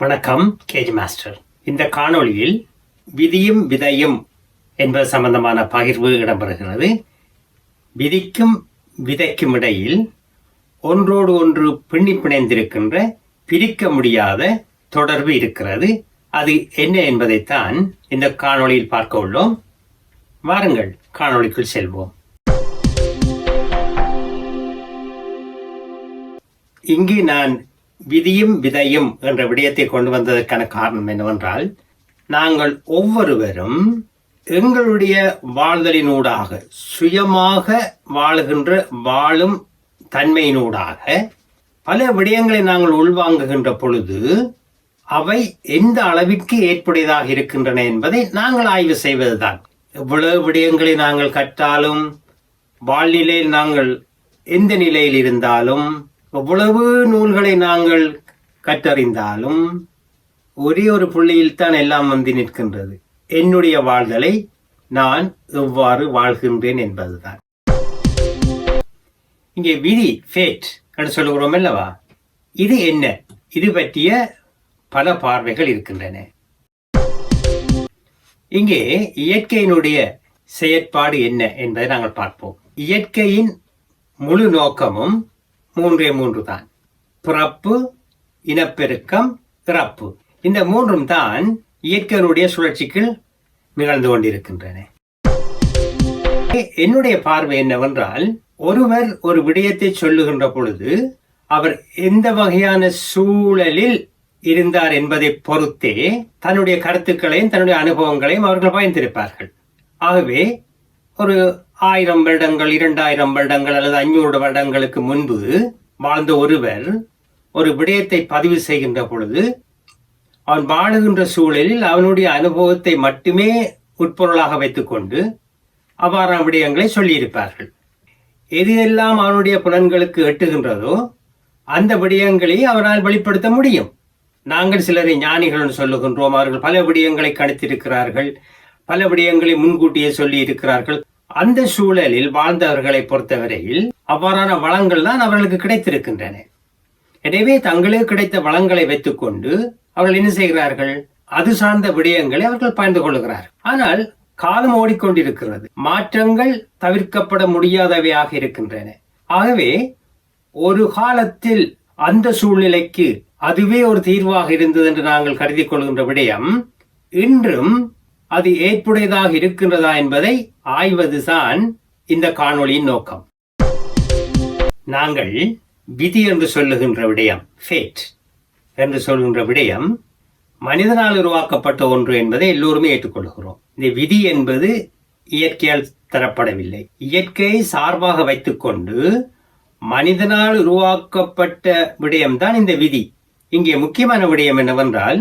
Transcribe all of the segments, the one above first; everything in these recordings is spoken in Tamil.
வணக்கம் கேஜி மாஸ்டர். இந்த காணொளியில் விதியும் விதையும் என்பது சம்பந்தமான பகிர்வு இடம்பெறுகிறது. விதிக்கும் விதைக்கும் இடையில் ஒன்றோடு ஒன்று பின்னி பிணைந்திருக்கின்ற பிரிக்க முடியாத தொடர்பு இருக்கிறது. அது என்ன என்பதைத்தான் இந்த காணொளியில் பார்க்க உள்ளோம். வாருங்கள் காணொளிக்குள் செல்வோம். இங்கு நான் விதியும் விதையும் என்ற விடயத்தை கொண்டு வந்ததற்கான காரணம் என்னவென்றால் நாங்கள் ஒவ்வொருவரும் எங்களுடைய வாழ்தலினூடாக சுயமாக வாழுகின்ற வாழும் தன்மையினூடாக பல விடயங்களை நாங்கள் உள்வாங்குகின்ற பொழுது அவை எந்த அளவிற்கு ஏற்புடையதாக இருக்கின்றன என்பதை நாங்கள் ஆய்வு செய்வதுதான். எவ்வளவு விடயங்களை நாங்கள் கற்றாலும் வாழ்நிலையில் நாங்கள் எந்த நிலையில் இருந்தாலும் எவ்வளவு நூல்களை நாங்கள் கற்றறிந்தாலும் ஒரே ஒரு புள்ளியில் தான் எல்லாம் வந்து நிற்கின்றது. என்னுடைய வாழ்தலை நான் எவ்வாறு வாழ்கின்றேன் என்பதுதான். இங்கே விதி ஃபேட் என்று சொல்லுகிறோம் அல்லவா? இது என்ன? இது பற்றிய பல பார்வைகள் இருக்கின்றன. இங்கே இயற்கையினுடைய செயற்பாடு என்ன என்பதை நாங்கள் பார்ப்போம். இயற்கையின் முழு நோக்கமும் மூன்றே மூன்று தான். பிறப்பு இனப்பெருக்கம் இறப்பு. இந்த மூன்றும் தான் இயற்கையினுடைய சுழற்சிக்கு நிகழ்ந்து கொண்டிருக்கின்றன. என்னுடைய பார்வை என்னவென்றால் ஒருவர் ஒரு விடயத்தை சொல்லுகின்ற பொழுது அவர் எந்த வகையான சூழலில் இருந்தார் என்பதை பொறுத்தே தன்னுடைய கருத்துக்களையும் தன்னுடைய அனுபவங்களையும் அவர்கள் பயந்திருப்பார்கள் ஆகவே ஒரு ஆயிரம் வருடங்கள் இரண்டாயிரம் வருடங்கள் அல்லது ஐநூறு வருடங்களுக்கு முன்பு வாழ்ந்த ஒருவர் ஒரு விடயத்தை பதிவு செய்கின்ற பொழுது அவன் வாழுகின்ற சூழலில் அவனுடைய அனுபவத்தை மட்டுமே உட்பொருளாக வைத்துக்கொண்டு அவ்வாறான விடயங்களை சொல்லியிருப்பார்கள். எது எல்லாம் அவனுடைய புலன்களுக்கு எட்டுகின்றதோ அந்த விடயங்களை அவனால் வெளிப்படுத்த முடியும். நாங்கள் சிலரை ஞானிகள் சொல்லுகின்றோம். அவர்கள் பல விடயங்களை கணித்திருக்கிறார்கள். பல விடயங்களை முன்கூட்டியே சொல்லி இருக்கிறார்கள் அந்த சூழலில் வாழ்ந்தவர்களை பொறுத்தவரையில் அவ்வாறான வளங்கள் தான் அவர்களுக்கு கிடைத்திருக்கின்றன. எனவே தங்களுக்கு கிடைத்த வளங்களை வைத்துக்கொண்டு அவர்கள் என்ன செய்கிறார்கள்? அது சார்ந்த விடயங்களை அவர்கள் பயந்து கொள்கிறார்கள். ஆனால் காலம் ஓடிக்கொண்டிருக்கிறது. மாற்றங்கள் தவிர்க்கப்பட முடியாதவையாக இருக்கின்றன. ஆகவே ஒரு காலத்தில் அந்த சூழ்நிலைக்கு அதுவே ஒரு தீர்வாக இருந்தது என்று நாங்கள் கருதி கொள்கின்ற விடயம் இன்றும் அது ஏற்புடையதாக இருக்கின்றதா என்பதை ஆய்வதுதான் இந்த காணொளியின் நோக்கம். நாங்கள் விதி என்று சொல்லுகின்ற விடயம் ஃபேட் என்று சொல்கின்ற விடயம் மனிதனால் உருவாக்கப்பட்ட ஒன்று என்பதை எல்லோருமே ஏற்றுக்கொள்கிறோம். இந்த விதி என்பது இயற்கையால் தரப்படவில்லை. இயற்கையை சார்பாக வைத்துக்கொண்டு மனிதனால் உருவாக்கப்பட்ட விடயம்தான் இந்த விதி. இங்கே முக்கியமான விடயம் என்னவென்றால்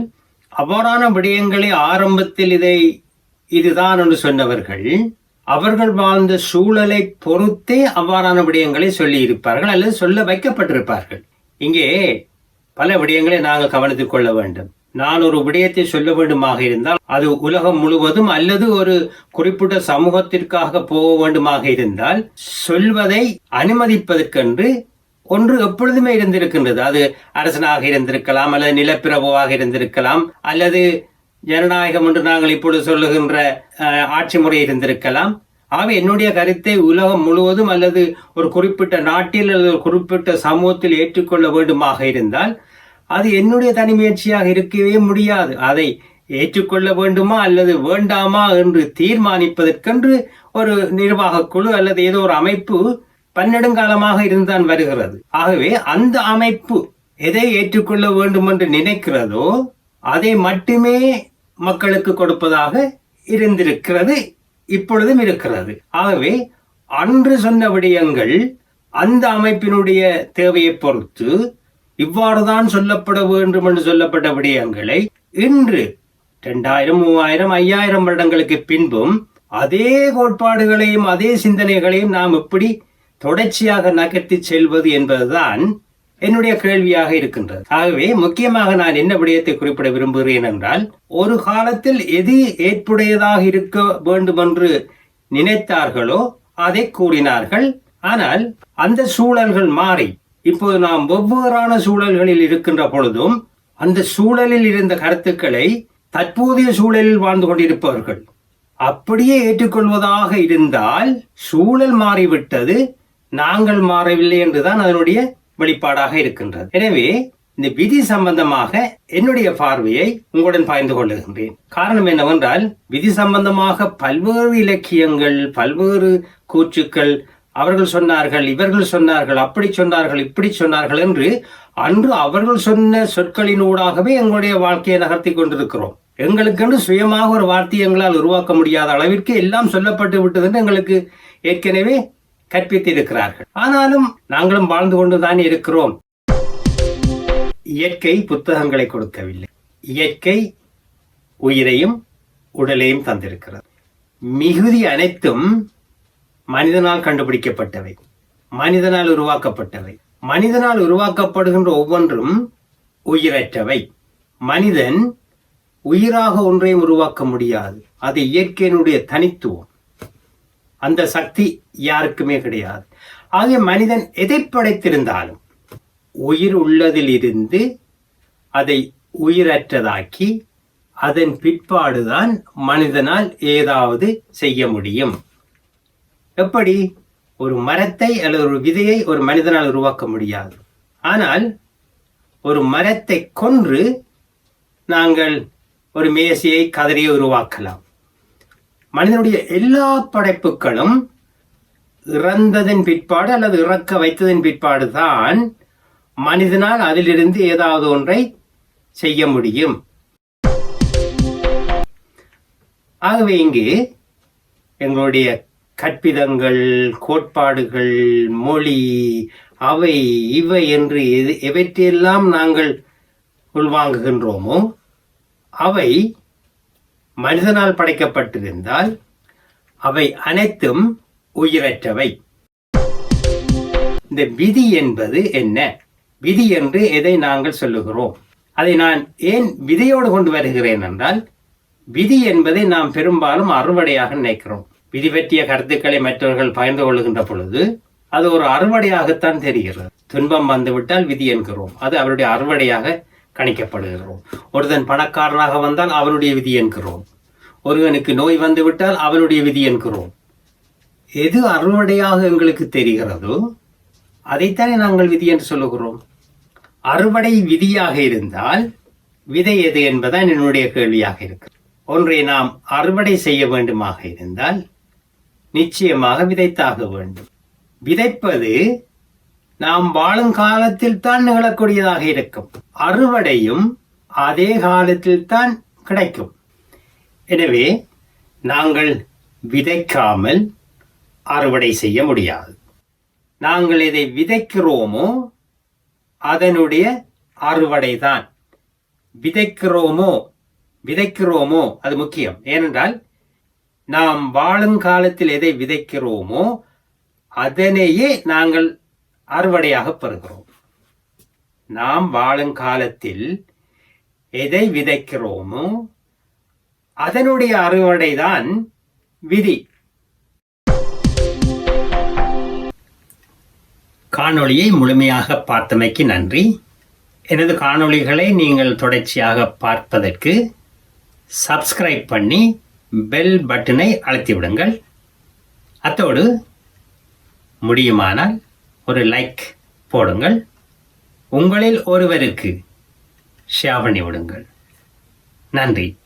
அவ்வாறான விடயங்களை ஆரம்பத்தில் இதை இதுதான் என்று சொன்னவர்கள் அவர்கள் வாழ்ந்த சூழலை பொறுத்தே அவ்வாறான விடயங்களை சொல்லி இருப்பார்கள் அல்லது சொல்ல வைக்கப்பட்டிருப்பார்கள். இங்கே பல விடயங்களை நாங்கள் கவனித்துக் கொள்ள வேண்டும். நான் ஒரு விடயத்தை சொல்ல வேண்டுமாக இருந்தால் அது உலகம் முழுவதும் அல்லது ஒரு குறிப்பிட்ட சமூகத்திற்காக போக வேண்டுமாக இருந்தால் சொல்வதை அனுமதிப்பதற்கென்று ஒன்று எப்பொழுதுமே இருந்திருக்கின்றது. அது அரசனாக இருந்திருக்கலாம் அல்லது நிலப்பிரபுவாக இருந்திருக்கலாம் அல்லது ஜனநாயகம் என்று நாங்கள் இப்பொழுது சொல்லுகின்ற ஆட்சி முறை இருந்திருக்கலாம். ஆகவே என்னுடைய கருத்தை உலகம் முழுவதும் அல்லது ஒரு குறிப்பிட்ட நாட்டில் அல்லது ஒரு குறிப்பிட்ட சமூகத்தில் ஏற்றுக்கொள்ள வேண்டுமாக இருந்தால் அது என்னுடைய தனி முயற்சியாக இருக்கவே முடியாது. அதை ஏற்றுக்கொள்ள வேண்டுமா அல்லது வேண்டாமா என்று தீர்மானிப்பதற்கென்று ஒரு நிர்வாக குழு அல்லது ஏதோ ஒரு அமைப்பு பன்னெடுங்காலமாக இருந்துதான் வருகிறது. ஆகவே அந்த அமைப்பு எதை ஏற்றுக்கொள்ள வேண்டும் என்று நினைக்கிறதோ அதை மட்டுமே மக்களுக்கு கொடுப்பதாக இருந்திருக்கிறது இப்பொழுதும் இருக்கிறது. ஆகவே அன்று சொன்ன விடயங்கள் அந்த அமைப்பினுடைய தேவையை பொறுத்து இவ்வாறுதான் சொல்லப்பட வேண்டும் என்று சொல்லப்பட்ட விடயங்களை இன்று இரண்டாயிரம் மூவாயிரம் ஐயாயிரம் வருடங்களுக்கு பின்பும் அதே கோட்பாடுகளையும் அதே சிந்தனைகளையும் நாம் எப்படி தொடர்ச்சியாக நகர்த்தி செல்வது என்பதுதான் என்னுடைய கேள்வியாக இருக்கின்றது. ஆகவே முக்கியமாக நான் என்ன விடயத்தை குறிப்பிட விரும்புகிறேன் என்றால் ஒரு காலத்தில் எது ஏற்புடையதாக இருக்க வேண்டும் என்று நினைத்தார்களோ அதை கூறினார்கள். ஆனால் அந்த சூழல்கள் மாறி இப்போது நாம் வெவ்வேறான சூழல்களில் இருக்கின்ற பொழுதும் அந்த சூழலில் இருந்த கருத்துக்களை தற்போதைய சூழலில் வாழ்ந்து கொண்டிருப்பவர்கள் அப்படியே ஏற்றுக்கொள்வதாக இருந்தால் சூழல் மாறிவிட்டது நாங்கள் மாறவில்லை என்றுதான் அதனுடைய வெளிப்பாடாக இருக்கின்றது. எனவே இந்த விதி சம்பந்தமாக என்னுடைய பார்வையை உங்களுடன் பகிர்ந்து கொள்ளுகின்றேன். காரணம் என்னவென்றால் விதி சம்பந்தமாக பல்வேறு இலக்கியங்கள் பல்வேறு கூச்சுக்கள் அவர்கள் சொன்னார்கள் இவர்கள் சொன்னார்கள் அப்படி சொன்னார்கள் இப்படி சொன்னார்கள் என்று அன்று அவர்கள் சொன்ன சொற்களினூடாகவே எங்களுடைய வாழ்க்கையை நகர்த்தி கொண்டிருக்கிறோம். எங்களுக்கென்று சுயமாக ஒரு வார்த்தை எங்களால் உருவாக்க முடியாத அளவிற்கு எல்லாம் சொல்லப்பட்டு விட்டதுன்னு எங்களுக்கு ஏற்கனவே கற்பித்திருக்கிறார்கள். ஆனாலும் நாங்களும் வாழ்ந்து கொண்டுதான் இருக்கிறோம். இயற்கை புத்தகங்களை கொடுக்கவில்லை. இயற்கை உயிரையும் உடலையும் தந்திருக்கிறது. மிகுதி அனைத்தும் மனிதனால் கண்டுபிடிக்கப்பட்டவை. மனிதனால் உருவாக்கப்பட்டவை. மனிதனால் உருவாக்கப்படுகின்ற ஒவ்வொன்றும் உயிரற்றவை. மனிதன் உயிராக ஒன்றையும் உருவாக்க முடியாது. அது இயற்கையினுடைய தனித்துவம். அந்த சக்தி யாருக்குமே கிடையாது. ஆகிய மனிதன் எதை படைத்திருந்தாலும் உயிர் உள்ளதிலிருந்து அதை உயிரற்றதாக்கி அதன் பிற்பாடுதான் மனிதனால் ஏதாவது செய்ய முடியும். எப்படி? ஒரு மரத்தை அல்லது ஒரு விதையை ஒரு மனிதனால் உருவாக்க முடியாது. ஆனால் ஒரு மரத்தை கொன்று நாங்கள் ஒரு மேசையை கதறியை உருவாக்கலாம். மனிதனுடைய எல்லா படைப்புகளும் இறந்ததன் பிற்பாடு அல்லது இறக்க வைத்ததன் பிற்பாடு தான் மனிதனால் அதிலிருந்து ஏதாவது ஒன்றை செய்ய முடியும். ஆகவே இங்கு எங்களுடைய கற்பிதங்கள் கோட்பாடுகள் மொழி அவை இவை என்று எது எவற்றையெல்லாம் நாங்கள் உள்வாங்குகின்றோமோ அவை மனிதனால் படைக்கப்பட்டிருந்தால் அவை அனைத்தும் உயிரற்றவை. இந்த விதி என்பது என்ன? விதி என்று எதை நாங்கள் சொல்லுகிறோம்? அதை நான் ஏன் விதியோடு கொண்டு வருகிறேன் என்றால் விதி என்பதை நாம் பெரும்பாலும் அறுவடையாக நினைக்கிறோம். விதி பற்றிய கருத்துக்களை மற்றவர்கள் பகிர்ந்து கொள்ளுகின்ற பொழுது அது ஒரு அறுவடையாகத்தான் தெரிகிறது. துன்பம் வந்துவிட்டால் விதி என்கிறோம். அது அவருடைய அறுவடையாக கணிக்கப்படுகிறோம். ஒருத்தன் பணக்காரனாக வந்தால் அவனுடைய விதி என்கிறோம். ஒருவனுக்கு நோய் வந்துவிட்டால் அவனுடைய விதி என்கிறோம். எது அறுவடையாக எங்களுக்கு தெரிகிறதோ அதைத்தானே நாங்கள் விதி என்று சொல்லுகிறோம். அறுவடை விதியாக இருந்தால் விதை எது என்பதுதான் என்னுடைய கேள்வியாக இருக்கு. ஒன்றை நாம் அறுவடை செய்ய வேண்டுமாக இருந்தால் நிச்சயமாக விதைத்தாக வேண்டும். விதைப்பது நாம் வாழும் காலத்தில் தான் நிகழக்கூடியதாக இருக்கும். அறுவடையும் அதே காலத்தில் தான் கிடைக்கும். எனவே நாங்கள் விதைக்காமல் அறுவடை செய்ய முடியாது. நாங்கள் எதை விதைக்கிறோமோ அதனுடைய அறுவடை தான் விதைக்கிறோமோ விதைக்கிறோமோ அது முக்கியம். ஏனென்றால் நாம் வாழும் காலத்தில் எதை விதைக்கிறோமோ அதனையே நாங்கள் அறுவடையாக பெறுகிறோம். நாம் வாழும் காலத்தில் எதை விதைக்கிறோமோ அதனுடைய அறுவடை தான் விதி. காணொளியை முழுமையாக பார்த்தமைக்கு நன்றி. எனது காணொளிகளை நீங்கள் தொடர்ச்சியாக பார்ப்பதற்கு சப்ஸ்கிரைப் பண்ணி பெல் பட்டனை அழுத்திவிடுங்கள். அத்தோடு முடியுமானால் ஒரு லைக் போடுங்கள். உங்களில் ஒருவருக்கு ஷேர் பண்ணி விடுங்கள். நன்றி.